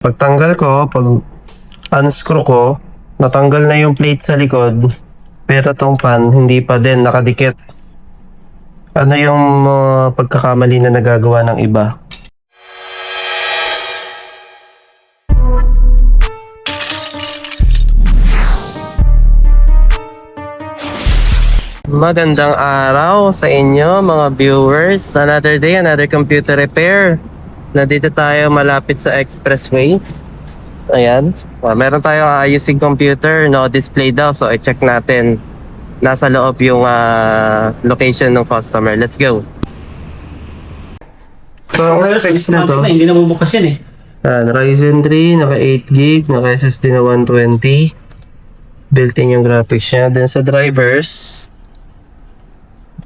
Pagtanggal ko, pag unscrew ko, natanggal na yung plate sa likod. Pero tong pan, hindi pa din nakadikit. Ano yung uh, pagkakamali na nagagawa ng iba? Magandang araw sa inyo mga viewers. Another day, another computer repair. Nandito tayo malapit sa expressway. Ayan. Ah, meron tayo ayusing computer, no display daw. So i-check natin. Nasa loob yung ah, location ng customer. Let's go. So ang Pero specs na to, Na, hindi na bubukas yan eh. ah, Ryzen 3, naka 8 gig, naka SSD na 120. Built-in yung graphics niya. Then sa drivers,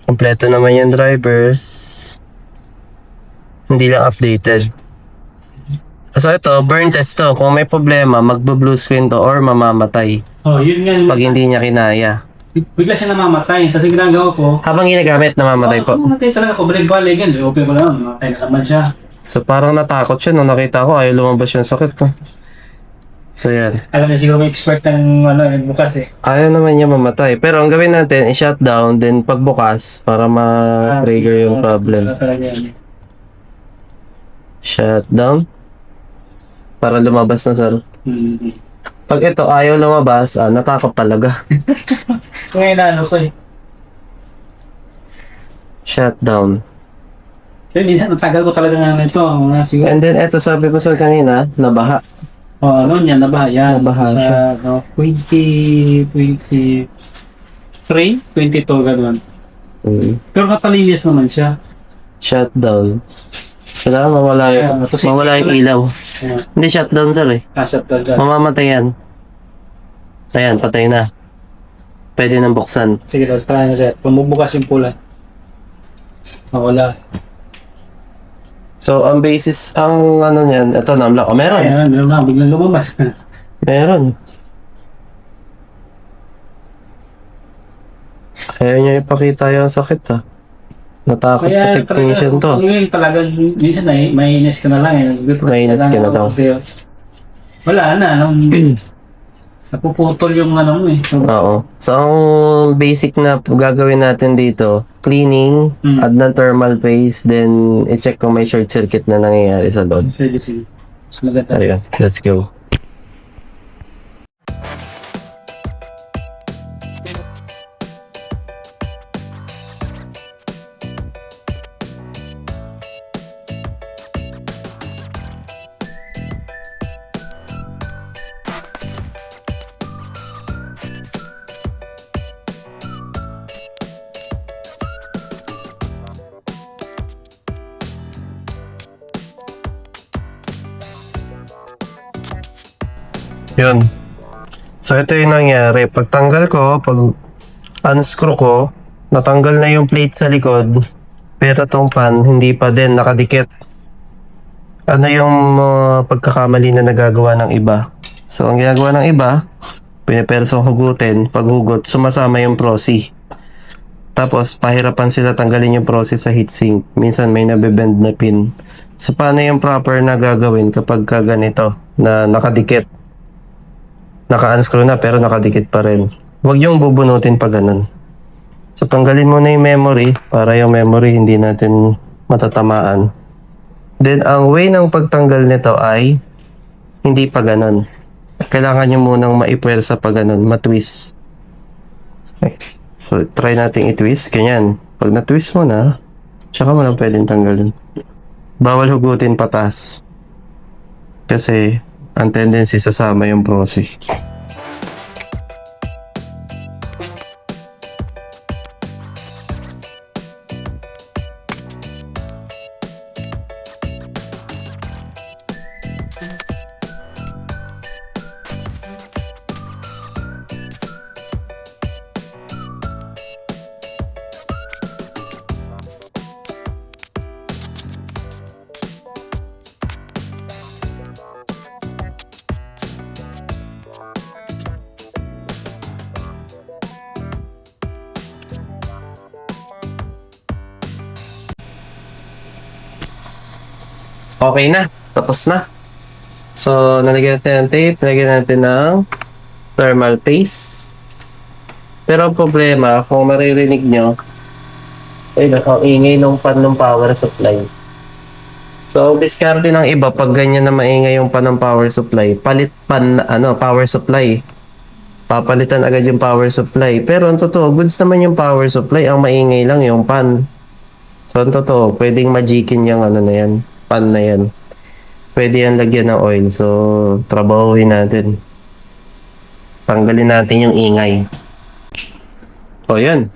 kompleto naman yung drivers. Hindi lang updated. So ito, burn test to. Kung may problema, magbo-blue screen to or mamamatay Oh, yun nga. pag hindi niya kinaya. Bigla siya namamatay. Kasi ginagawa ko, Habang ginagamit, namamatay po. Oh, mamatay talaga ko. Break balik yan. Open ko lang. Mamatay na naman siya. So parang natakot siya nung nakita ko ayaw lumabas yung sakit ko. So yan. Alam niya siguro may expert ng ano, yung bukas eh. Ayaw naman niya mamatay. Pero ang gawin natin, i-shutdown, then pagbukas, para ma-trigger yung problem. Talaga yan. Shutdown. Para lumabas na sir. Hmm. Pag ito ayaw lumabas, ah. So ngayon na ano ko eh. Shutdown. So minsan ang tagal ko talaga nga nito. Mga siguro. And then ito sabi ko sa kanina, nabaha. Oh, ano niya, nabaha yan. Nabaha sa, siya. no, 20, 20, 3, 22, gano'n. Mm. Pero kapalinis naman siya. Shutdown. Kailangan mawala, Yeah, tapos mawala yung ilaw. Yeah. Hindi shutdown sir eh. Asap talaga. Mamamatay yan. Ayan, patay na. Pwede nang buksan. Sige, tapos try na sir. Pumubukas yung pula. Mawala. So, ang basis, ang ano niyan, ito na-unlock. Oh, meron. Ayan, meron na. Biglang lumabas. Meron. Ayaw niya ipakita yung sakit ha. Natakot sa technician to. Ngayon talaga, minsan ay mainis ka na lang. Eh. Mainis ka na lang. Wala na. Anong, napuputol yung ano mo eh. Oo. So, ang basic na gagawin natin dito, cleaning, Mm. add ng thermal paste, then i-check kung may short circuit na nangyayari sa load. Sige, sige. Ayun, let's go. Yun. So, ito yung nangyari. Pagtanggal ko, pag unscrew ko, natanggal na yung plate sa likod. Pero tong pan, hindi pa din nakadikit. Ano yung uh, pagkakamali na nagagawa ng iba? So, ang ginagawa ng iba, pinipersong hugutin. Pag hugot, sumasama yung prosi. Tapos, pahirapan sila tanggalin yung prosi sa heatsink. Minsan may nabebend na pin. So, paano yung proper na gagawin kapag ka ganito, na nakadikit? Naka-unscrew na pero nakadikit pa rin. Huwag yung bubunutin pa ganun. So tanggalin mo na yung memory para yung memory hindi natin matatamaan. Then ang way ng pagtanggal nito ay hindi pa ganun. Kailangan nyo munang maipwersa pa ganun, matwist. Okay. So try nating i-twist, ganyan. Pag na-twist mo na, tsaka mo lang pwedeng tanggalin. Bawal hugutin patas. Kasi ang tendency sasama yung prosi. Okay na. Tapos na. So, nalagyan natin ng tape, nalagyan natin ng thermal paste. Pero ang problema, kung maririnig nyo, ay, ang ingay ng pan ng power supply. So, diskarte ng iba, pag ganyan na maingay yung pan ng power supply, palit pan, ano, power supply. Papalitan agad yung power supply. Pero ang totoo, goods naman yung power supply, ang maingay lang yung pan. So, ang totoo, pwedeng majikin yung ano na yan, pan na yan. Pwede yan lagyan ng oil. So, trabahuin natin. Tanggalin natin yung ingay. O, yan.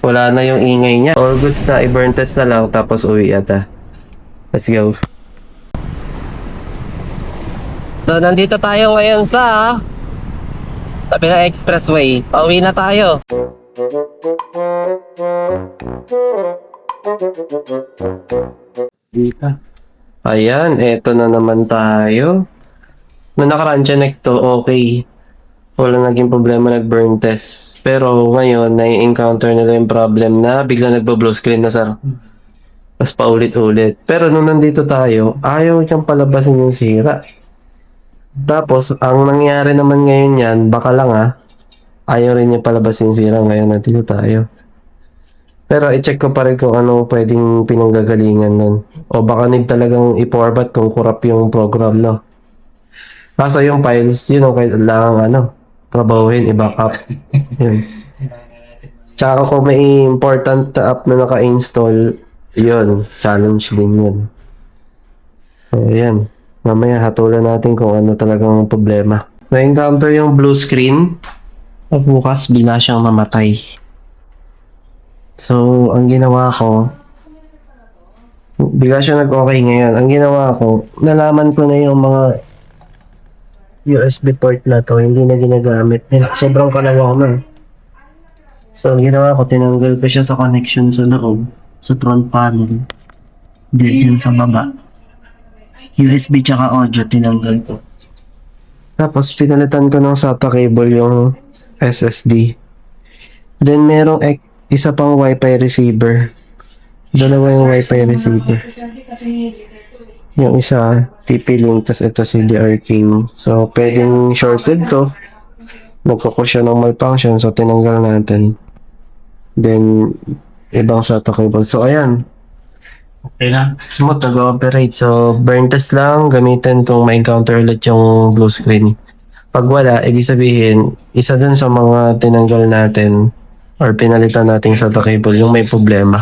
Wala na yung ingay niya. All goods na, i-burn test na lang, tapos uwi ata. Let's go. So, nandito tayo ngayon sa tabi ng expressway. Pauwi na tayo. Ka. Ayan, eto na naman tayo. Nung nakaraan check to, okay. Wala naging problema nag-burn test. Pero ngayon, nai-encounter nila yung problem na bigla nagba-blow screen na sir. Tapos paulit-ulit. Pero nung nandito tayo, ayaw siyang palabasin yung sira. Tapos, ang nangyari naman ngayon yan, baka lang ah, ayaw rin niya palabasin yung sira ngayon nandito tayo. Pero i-check ko pa rin kung ano pwedeng pinanggagalingan nun. O baka need talagang i-format kung kurap yung program, no? Kaso yung files, yun ang kailangan ano, trabahuhin, i-backup. yun. Tsaka kung may important na app na naka-install, yun, challenge din yun. So, yan. Mamaya hatulan natin kung ano talagang problema. Na-encounter yung blue screen. At bukas, bila siyang mamatay. So, ang ginawa ko, bigla siya nag-okay ngayon. Ang ginawa ko, nalaman ko na yung mga USB port na to, hindi na ginagamit. Eh, sobrang kalawa ko na. So, ang ginawa ko, tinanggal ko siya sa connection sa loob, sa front panel. Dito sa baba. USB tsaka audio, tinanggal ko. Tapos, pinalitan ko ng SATA cable yung SSD. Then, merong isa pang wifi receiver. Dalawa yung wifi receiver. Yung isa, TP-Link, tas ito CDR King. So, pwedeng shorted to. Nagkukos siya ng malfunction, so tinanggal natin. Then, ibang SATA cable. So, ayan. Okay na. Smooth nag-ooperate. So, burn test lang. Gamitin kung ma-encounter ulit yung blue screen. Pag wala, ibig sabihin, isa dun sa mga tinanggal natin or pinalitan nating SATA cable, yung may problema.